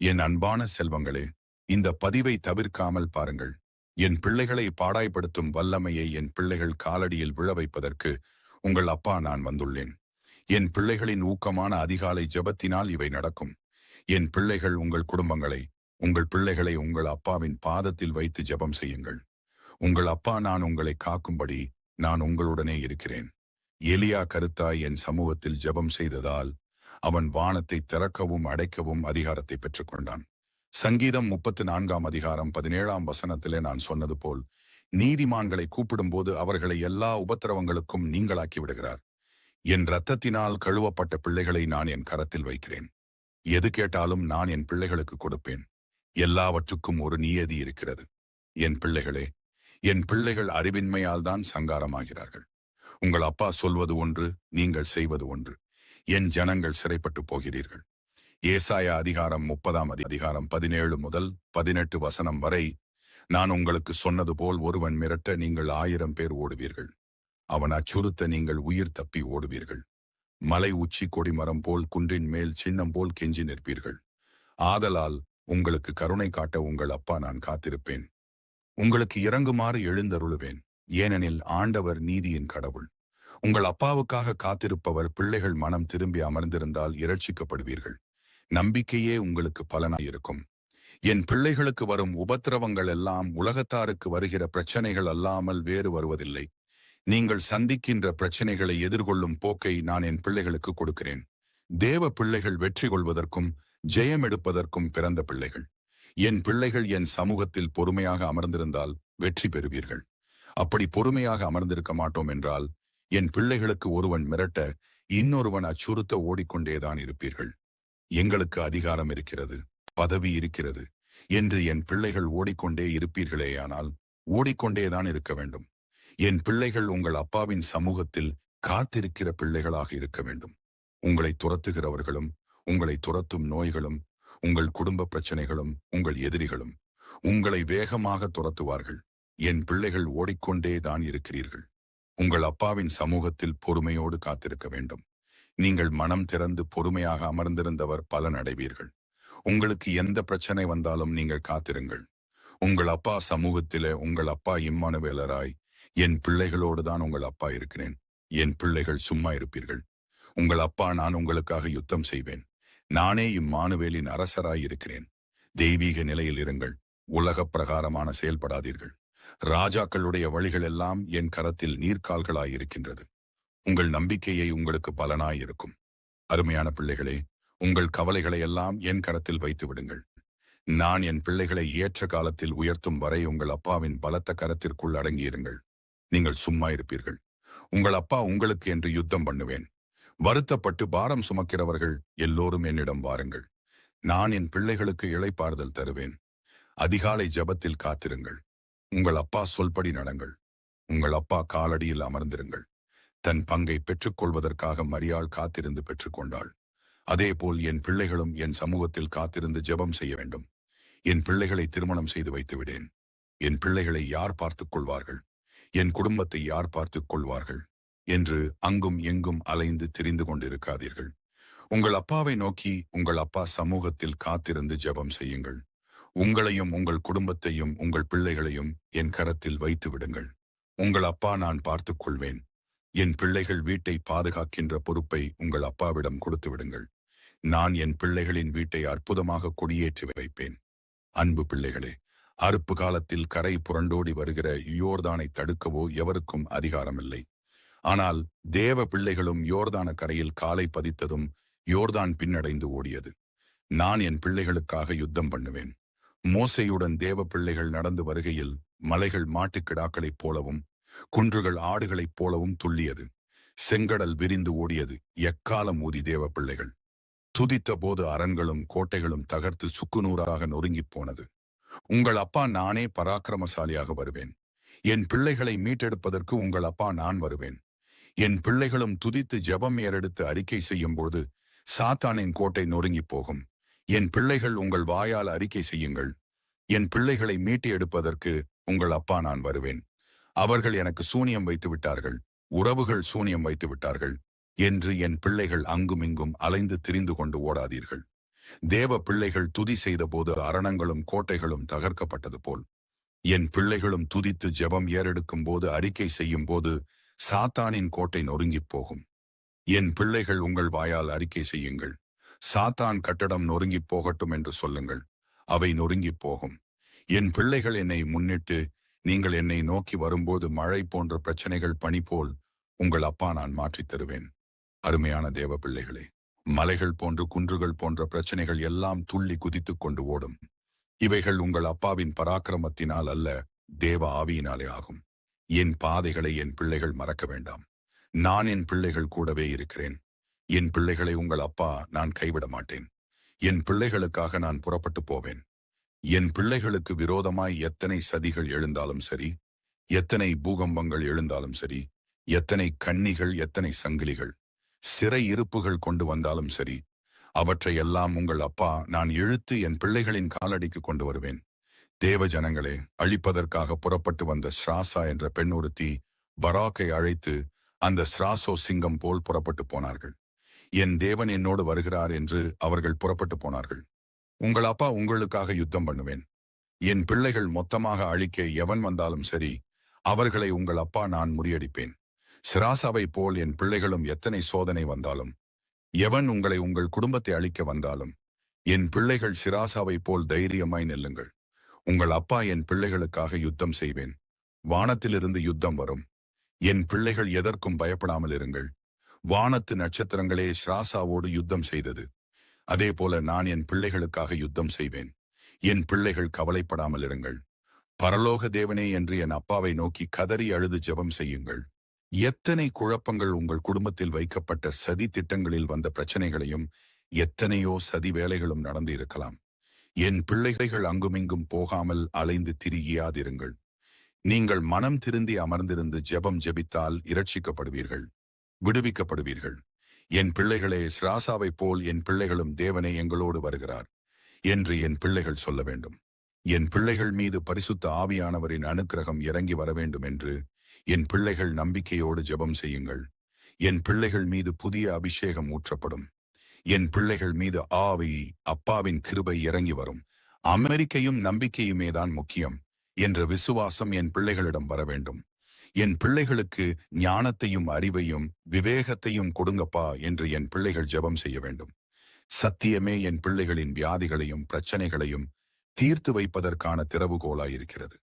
என் அன்பான செல்வங்களே இந்த பதிவை தவிர்க்காமல் பாருங்கள். என் பிள்ளைகளை பாடாய்படுத்தும் வல்லமையை என் பிள்ளைகள் காலடியில் விழ வைப்பதற்கு உங்கள் அப்பா நான் வந்துள்ளேன். என் பிள்ளைகளின் ஊக்கமான அதிகாலை ஜெபத்தினால் இவை நடக்கும். என் பிள்ளைகள் உங்கள் குடும்பங்களை உங்கள் பிள்ளைகளை உங்கள் அப்பாவின் பாதத்தில் வைத்து ஜெபம் செய்யுங்கள். உங்கள் அப்பா நான் உங்களை காக்கும்படி நான் உங்களுடனே இருக்கிறேன். எலியா கருத்தாய் என் சமூகத்தில் ஜெபம் செய்ததால் அவன் வானத்தை திறக்கவும் அடைக்கவும் அதிகாரத்தை பெற்றுக்கொண்டான். சங்கீதம் முப்பத்து நான்காம் அதிகாரம் பதினேழாம் வசனத்திலே நான் சொன்னது போல் நீதிமான்களை கூப்பிடும்போது அவர்களை எல்லா உபத்திரவங்களுக்கும் நீங்களாக்கி விடுகிறார். என் இரத்தத்தினால் கழுவப்பட்ட பிள்ளைகளை நான் என் கரத்தில் வைக்கிறேன். எது கேட்டாலும் நான் என் பிள்ளைகளுக்கு கொடுப்பேன். எல்லாவற்றுக்கும் ஒரு நியதி இருக்கிறது. என் பிள்ளைகளே என் பிள்ளைகள் அறிவின்மையால் தான் சங்காரமாகிறார்கள். உங்கள் அப்பா சொல்வது ஒன்று நீங்கள் செய்வது ஒன்று. என் ஜனங்கள் சிறைப்பட்டு போகிறீர்கள். ஏசாய அதிகாரம் முப்பதாம் அதிகாரம் பதினேழு முதல் பதினெட்டு வசனம் வரை நான் உங்களுக்கு சொன்னது போல் ஒருவன் மிரட்ட நீங்கள் ஆயிரம் பேர் ஓடுவீர்கள். அவன் அச்சுறுத்த நீங்கள் உயிர் தப்பி ஓடுவீர்கள். மலை உச்சி கொடிமரம் போல் குன்றின் மேல் சின்னம் போல் கெஞ்சி நிற்பீர்கள். ஆதலால் உங்களுக்கு கருணை காட்ட உங்கள் அப்பா நான் காத்திருப்பேன். உங்களுக்கு இறங்குமாறு எழுந்தருளுவேன். ஏனெனில் ஆண்டவர் நீதியின் கடவுள். உங்கள் அப்பாவுக்காக காத்திருப்பவர் பிள்ளைகள் மனம் திரும்பி அமர்ந்திருந்தால் இரட்சிக்கப்படுவீர்கள். நம்பிக்கையே உங்களுக்கு பலனாயிருக்கும். என் பிள்ளைகளுக்கு வரும் உபத்திரவங்கள் எல்லாம் உலகத்தாருக்கு வருகிற பிரச்சனைகள் அல்லாமல் வேறு வருவதில்லை. நீங்கள் சந்திக்கின்ற பிரச்சனைகளை எதிர்கொள்ளும் போக்கை நான் என் பிள்ளைகளுக்கு கொடுக்கிறேன். தேவ பிள்ளைகள் வெற்றி கொள்வதற்கும் ஜெயம் எடுப்பதற்கும் பிறந்த பிள்ளைகள். என் பிள்ளைகள் என் சமூகத்தில் பொறுமையாக அமர்ந்திருந்தால் வெற்றி பெறுவீர்கள். அப்படி பொறுமையாக அமர்ந்திருக்க மாட்டோம் என்றால் என் பிள்ளைகளுக்கு ஒருவன் மிரட்ட இன்னொருவன் அச்சுறுத்த ஓடிக்கொண்டேதான் இருப்பீர்கள். எங்களுக்கு அதிகாரம் இருக்கிறது பதவி இருக்கிறது என்று என் பிள்ளைகள் ஓடிக்கொண்டே இருப்பீர்களேயானால் ஓடிக்கொண்டேதான் இருக்க வேண்டும். என் பிள்ளைகள் உங்கள் அப்பாவின் சமூகத்தில் காத்திருக்கிற பிள்ளைகளாக இருக்க வேண்டும். உங்களை துரத்துகிறவர்களும் உங்களை துரத்தும் நோய்களும் உங்கள் குடும்ப பிரச்சனைகளும் உங்கள் எதிரிகளும் உங்களை வேகமாக துரத்துவார்கள். என் பிள்ளைகள் ஓடிக்கொண்டே தான் இருக்கிறீர்கள். உங்கள் அப்பாவின் சமூகத்தில் பொறுமையோடு காத்திருக்க வேண்டும். நீங்கள் மனம் திறந்து பொறுமையாக அமர்ந்திருந்தவர் பலன் அடைவீர்கள் உங்களுக்கு எந்த பிரச்சனை வந்தாலும் நீங்கள் காத்திருங்கள். உங்கள் அப்பா சமூகத்திலே உங்கள் அப்பா இம்மானுவேலராய் என் பிள்ளைகளோடு தான் உங்கள் அப்பா இருக்கிறேன். என் பிள்ளைகள் சும்மா இருப்பீர்கள். உங்கள் அப்பா நான் உங்களுக்காக யுத்தம் செய்வேன். நானே இம்மானுவேலின் அரசராய் இருக்கிறேன். தெய்வீக நிலையில் இருங்கள். உலக பிரகாரமான செயல்படாதீர்கள். ராஜாக்களுடைய வழிகள் எல்லாம் என் கரத்தில் நீர்க்கால்களாயிருக்கின்றது உங்கள் நம்பிக்கையை உங்களுக்கு பலனாயிருக்கும் அருமையான பிள்ளைகளே உங்கள் கவலைகளை எல்லாம் என் கரத்தில் வைத்து விடுங்கள். நான் என் பிள்ளைகளை ஏற்ற காலத்தில் உயர்த்தும் வரை உங்கள் அப்பாவின் பலத்த கரத்திற்குள் அடங்கியிருங்கள். நீங்கள் சும்மா இருப்பீர்கள். உங்கள் அப்பா உங்களுக்கு என்று யுத்தம் பண்ணுவேன். வருத்தப்பட்டு பாரம் சுமக்கிறவர்கள் எல்லோரும் என்னிடம் வாருங்கள். நான் என் பிள்ளைகளுக்கு இளைப்பாறுதல் தருவேன். அதிகாலை ஜபத்தில் காத்திருங்கள். உங்கள் அப்பா சொல்படி நடங்கள். உங்கள் அப்பா காலடியில் அமர்ந்திருங்கள். தன் பங்கை பெற்றுக்கொள்வதற்காக மரியாள் காத்திருந்து பெற்றுக்கொண்டாள். அதேபோல் என் பிள்ளைகளும் என் சமூகத்தில் காத்திருந்து ஜெபம் செய்ய வேண்டும். என் பிள்ளைகளை திருமணம் செய்து வைத்து விடேன் என் பிள்ளைகளை யார் பார்த்துக் கொள்வார்கள்? என் குடும்பத்தை யார் பார்த்துக் கொள்வார்கள்? என்று அங்கும் எங்கும் அலைந்து திரிந்து கொண்டிருக்காதீர்கள். உங்கள் அப்பாவை நோக்கி உங்கள் அப்பா சமூகத்தில் காத்திருந்து ஜெபம் செய்யுங்கள். உங்களையும் உங்கள் குடும்பத்தையும் உங்கள் பிள்ளைகளையும் என் கரத்தில் வைத்து விடுங்கள். உங்கள் அப்பா நான் பார்த்துக் கொள்வேன். என் பிள்ளைகள் வீட்டை பாதுகாக்கின்ற பொறுப்பை உங்கள் அப்பாவிடம் கொடுத்து விடுங்கள். நான் என் பிள்ளைகளின் வீட்டை அற்புதமாக கொடியேற்றி வைப்பேன். அன்பு பிள்ளைகளே அறுப்பு காலத்தில் கரை புரண்டோடி வருகிற யோர்தானை தடுக்கவோ எவருக்கும் அதிகாரமில்லை. ஆனால் தேவ பிள்ளைகளும் யோர்தான கரையில் காலை பதித்ததும் யோர்தான் பின்னடைந்து ஓடியது. நான் என் பிள்ளைகளுக்காக யுத்தம் பண்ணுவேன். மோசையுடன் தேவ பிள்ளைகள் நடந்து வருகையில் மலைகள் மாட்டுக்கிடாக்களைப் போலவும் குன்றுகள் ஆடுகளைப் போலவும் துள்ளியது. செங்கடல் விரிந்து ஓடியது. எக்காலம் ஊதி தேவ பிள்ளைகள் துதித்த போது அரண்களும் கோட்டைகளும் தகர்த்து சுக்குநூறாக நொறுங்கிப் போனது. உங்கள் அப்பா நானே பராக்கிரமசாலியாக வருவேன். என் பிள்ளைகளை மீட்டெடுப்பதற்கு உங்கள் அப்பா நான் வருவேன். என் பிள்ளைகளும் துதித்து ஜெபம் ஏறெடுத்து அறிக்கை செய்யும்போது சாத்தானின் கோட்டை நொறுங்கிப் போகும். என் பிள்ளைகள் உங்கள் வாயால் அறிக்கை செய்யுங்கள். என் பிள்ளைகளை மீட்டி எடுப்பதற்கு உங்கள் அப்பா நான் வருவேன். அவர்கள் எனக்கு சூனியம் வைத்து விட்டார்கள். உறவுகள் சூனியம் வைத்து விட்டார்கள். என்று என் பிள்ளைகள் அங்குமிங்கும் அலைந்து திரிந்து கொண்டு ஓடாதீர்கள். தேவ பிள்ளைகள் துதி செய்தபோது அரணங்களும் கோட்டைகளும் தகர்க்கப்பட்டது போல். என் பிள்ளைகளும் துதித்து ஜெபம் ஏறெடுக்கும் போது அறிக்கை செய்யும் போது சாத்தானின் கோட்டை நொறுங்கிப் போகும். என் பிள்ளைகள் உங்கள் வாயால் அறிக்கை செய்யுங்கள். சாத்தான் கட்டடம் நொறுங்கிப் போகட்டும் என்று சொல்லுங்கள். அவை நொறுங்கிப் போகும். என் பிள்ளைகள் என்னை முன்னிட்டு நீங்கள் என்னை நோக்கி வரும்போது மழை போன்ற பிரச்சனைகள் பணி போல் உங்கள் அப்பா நான் மாற்றித் தருவேன். அருமையான தேவ பிள்ளைகளே மலைகள் போன்று குன்றுகள் போன்ற பிரச்சனைகள் எல்லாம் துள்ளி குதித்துக் கொண்டு ஓடும். இவைகள் உங்கள் அப்பாவின் பராக்கிரமத்தினால் அல்ல தேவ ஆவியினாலே ஆகும். என் பாதைகளை என் பிள்ளைகள் மறக்க வேண்டாம். நான் என் பிள்ளைகள் கூடவே இருக்கிறேன். என் பிள்ளைகளை உங்கள் அப்பா நான் கைவிட மாட்டேன் என் பிள்ளைகளுக்காக நான் புறப்பட்டு போவேன். என் பிள்ளைகளுக்கு விரோதமாய் எத்தனை சதிகள் எழுந்தாலும் சரி எத்தனை பூகம்பங்கள் எழுந்தாலும் சரி எத்தனை கண்ணிகள் எத்தனை சங்கிலிகள் சிறை இருப்புகள் கொண்டு வந்தாலும் சரி அவற்றை எல்லாம் உங்கள் அப்பா நான் இழுத்து என் பிள்ளைகளின் காலடிக்கு கொண்டு வருவேன். தேவ ஜனங்களே அழிப்பதற்காக புறப்பட்டு வந்த ஸ்ராசா என்ற பெண் ஒருத்தி பராக்கை அழைத்து அந்த ஸ்ராசோ சிங்கம் போல் புறப்பட்டு போனார்கள். என் தேவன் என்னோடு வருகிறார் என்று அவர்கள் புறப்பட்டு போனார்கள். உங்கள் அப்பா உங்களுக்காக யுத்தம் பண்ணுவேன். என் பிள்ளைகள் மொத்தமாக அழிக்க எவன் வந்தாலும் சரி அவர்களை உங்கள் அப்பா நான் முறியடிப்பேன். சிராசாவை போல் என் பிள்ளைகளும் எத்தனை சோதனை வந்தாலும் எவன் உங்களை உங்கள் குடும்பத்தை அழிக்க வந்தாலும் என் பிள்ளைகள் சிராசாவை போல் தைரியமாய் நெல்லுங்கள். உங்கள் அப்பா என் பிள்ளைகளுக்காக யுத்தம் செய்வேன். வானத்திலிருந்து யுத்தம் வரும். என் பிள்ளைகள் எதற்கும் பயப்படாமல் இருங்கள். வானத்து நட்சத்திரங்களே ஸ்ராசாவோடு யுத்தம் செய்தது. அதே போல நான் என் பிள்ளைகளுக்காக யுத்தம் செய்வேன். என் பிள்ளைகள் கவலைப்படாமல் இருங்கள். பரலோக தேவனே என்று என் அப்பாவை நோக்கி கதறி அழுது ஜெபம் செய்யுங்கள். எத்தனை குழப்பங்கள் உங்கள் குடும்பத்தில் வைக்கப்பட்ட சதி திட்டங்களில் வந்த பிரச்சனைகளையும் எத்தனையோ சதி வேலைகளும் நடந்து இருக்கலாம். என் பிள்ளைகள் அங்குமிங்கும் போகாமல் அலைந்து திரியாதிருங்கள். நீங்கள் மனம் திருந்தி அமர்ந்திருந்து ஜெபம் ஜெபித்தால் இரட்சிக்கப்படுவீர்கள். விடுவிக்கப்படுவீர்கள். என் பிள்ளைகளே ஸ்ராசாவைப் போல் என் பிள்ளைகளும் தேவனே எங்களோடு வருகிறார் என்று என் பிள்ளைகள் சொல்ல வேண்டும். என் பிள்ளைகள் மீது பரிசுத்த ஆவியானவரின் அனுக்கிரகம் இறங்கி வர வேண்டும் என்று என் பிள்ளைகள் நம்பிக்கையோடு ஜெபம் செய்யுங்கள். என் பிள்ளைகள் மீது புதிய அபிஷேகம் ஊற்றப்படும். என் பிள்ளைகள் மீது ஆவி அப்பாவின் கிருபை இறங்கி வரும். அமெரிக்கையும் நம்பிக்கையுமே தான் முக்கியம் என்ற விசுவாசம் என் பிள்ளைகளிடம் வர வேண்டும். என் பிள்ளைகளுக்கு ஞானத்தையும் அறிவையும் விவேகத்தையும் கொடுங்கப்பா என்று என் பிள்ளைகள் ஜெபம் செய்ய வேண்டும். சத்தியமே என் பிள்ளைகளின் வியாதிகளையும் பிரச்சனைகளையும் தீர்த்து வைப்பதற்கான திறவுகோலாயிருக்கிறது.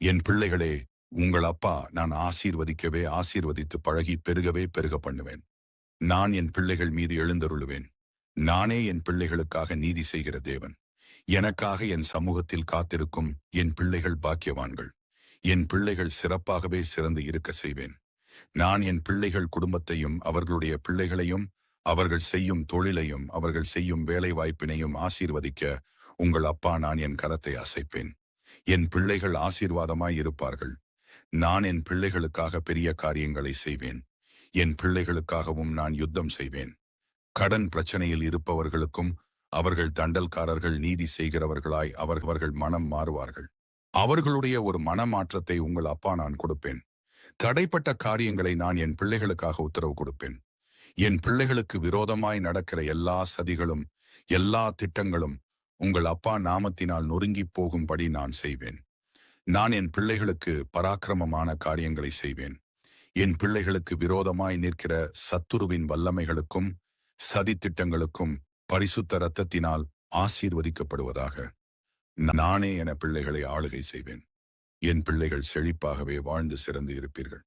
என் பிள்ளைகளே உங்கள் அப்பா நான் ஆசீர்வதிக்கவே ஆசீர்வதித்து பழகி பெருகவே பெருக பண்ணுவேன். நான் என் பிள்ளைகள் மீது எழுந்தருளுவேன். நானே என் பிள்ளைகளுக்காக நீதி செய்கிற தேவன். எனக்காக என் சமூகத்தில் காத்திருக்கும் என் பிள்ளைகள் பாக்கியவான்கள். என் பிள்ளைகள் சிறப்பாகவே சிறந்து இருக்க செய்வேன். நான் என் பிள்ளைகள் குடும்பத்தையும் அவர்களுடைய பிள்ளைகளையும் அவர்கள் செய்யும் தொழிலையும் அவர்கள் செய்யும் வேலை வாய்ப்பினையும் ஆசீர்வதிக்க உங்கள் அப்பா நான் என் கரத்தை அசைப்பேன். என் பிள்ளைகள் ஆசீர்வாதமாய் இருப்பார்கள். நான் என் பிள்ளைகளுக்காக பெரிய காரியங்களை செய்வேன். என் பிள்ளைகளுக்காகவும் நான் யுத்தம் செய்வேன். கடன் பிரச்சனையில் இருப்பவர்களுக்கும் அவர்கள் தண்டல்காரர்கள் நீதி செய்கிறவர்களாய் அவர்கள் மனம் மாறுவார்கள். அவர்களுடைய ஒரு மனமாற்றத்தை உங்கள் அப்பா நான் கொடுப்பேன். தடைப்பட்ட காரியங்களை நான் என் பிள்ளைகளுக்காக உத்தரவு கொடுப்பேன். என் பிள்ளைகளுக்கு விரோதமாய் நடக்கிற எல்லா சதிகளும் எல்லா திட்டங்களும் உங்கள் அப்பா நாமத்தினால் நொறுங்கிப் போகும்படி நான் செய்வேன். நான் என் பிள்ளைகளுக்கு பராக்கிரமமான காரியங்களை செய்வேன். என் பிள்ளைகளுக்கு விரோதமாய் நிற்கிற சத்துருவின் வல்லமைகளுக்கும் சதித்திட்டங்களுக்கும் பரிசுத்த இரத்தத்தினால் ஆசீர்வதிக்கப்படுவதாக. நானே என பிள்ளைகளை ஆளுகை செய்வேன். என் பிள்ளைகள் செழிப்பாகவே வாழ்ந்து சிறந்து இருப்பீர்கள்.